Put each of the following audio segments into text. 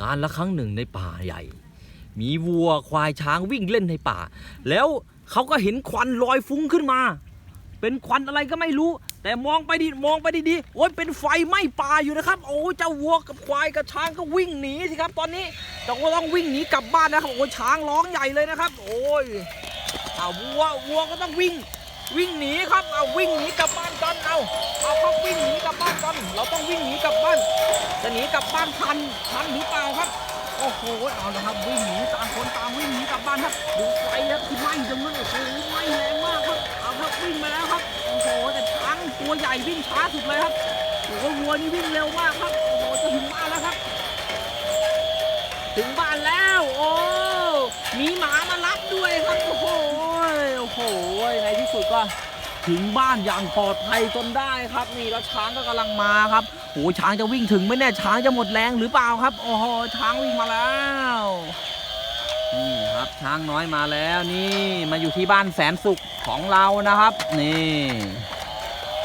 การละครั้งหนึ่งในป่าใหญ่ มีวัวควายช้างวิ่งเล่นในป่า แล้วเขาก็เห็นควันลอยฟุ้งขึ้นมา เป็นควันอะไรก็ไม่รู้ แต่มองไปดิมองไปดีๆโอ้ยเป็นไฟไหม้ป่าอยู่นะครับ โอ้ยเจ้าวัวกับควายกับช้างก็วิ่งหนีสิครับ ตอนนี้เจ้าก็ต้องวิ่งหนีกลับบ้านนะครับโอ้ยช้างร้องใหญ่เลยนะครับ โอ้ยเอาวัววัวก็ต้องวิ่งวิ่งหนีครับเอาวิ่งหนีกลับบ้านกันเอาเอาครับวิ่งหนีกลับบ้านกันเราต้องวิ่งหนีกลับ หนีกลับบ้านทันทันหรือเปล่าครับ โอ้โหเอาละครับวิ่งหนีต่างคนต่างวิ่งหนีกลับบ้านครับดูไฟครับที่ไหม้ตรงนั้นโอ้โหไหม้แรงมากครับเอาครับวิ่งมาแล้วครับโอ้โหแต่ช้างตัวใหญ่วิ่งช้าสุดเลยครับโอ้โหวัวนี่วิ่งเร็วมากครับโอ้โหจะถึงบ้านแล้วครับ ถึงบ้านแล้ว โอ้มีหมามารับด้วยครับโอ้โหโอ้โหในที่สุดก็ ถึงบ้านอย่างปลอดภัยจนได้ครับ นี่แล้วช้างก็กำลังมาครับโอ้ช้างจะวิ่งถึงไหมเนี่ยช้างจะหมดแรงหรือเปล่าครับโอ้โหช้างวิ่งมาแล้วนี่ครับช้างน้อยมาแล้วนี่มาอยู่ที่บ้านแสนสุขของเรานะครับ นี่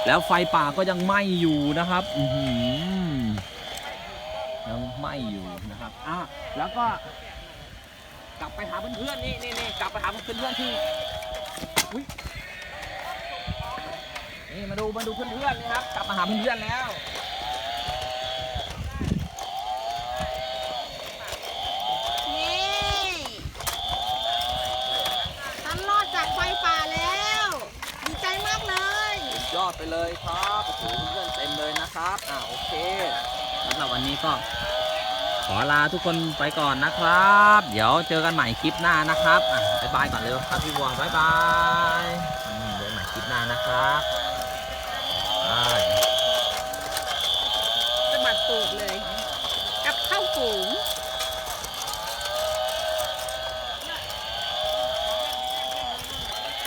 แล้วไฟป่าก็ยังไหม้อยู่นะครับอืยังไหม้อยู่นะครับอะแล้วก็ กลับไปหาเพื่อนๆนี่นี่นี่กลับไปหาเพื่อนๆที่อุ๊ย นี่มาดูมาดูเพื่อนๆนี่ครับ กลับมาหาเพื่อนๆแล้ว นี่ฉันรอดจากไฟป่าแล้ว ดีใจมากเลย ยอดไปเลยครับโอ้โหเพื่อนเต็มเลยนะครับอ่าโอเคสำหรับวันนี้ก็ ขอลาทุกคนไปก่อนนะครับ เดี๋ยวเจอกันใหม่คลิปหน้านะครับอะบ๊ายบายก่อนเร็วครับพี่บัวบ๊ายบายอืมเจอกันใหม่คลิปหน้านะครับบ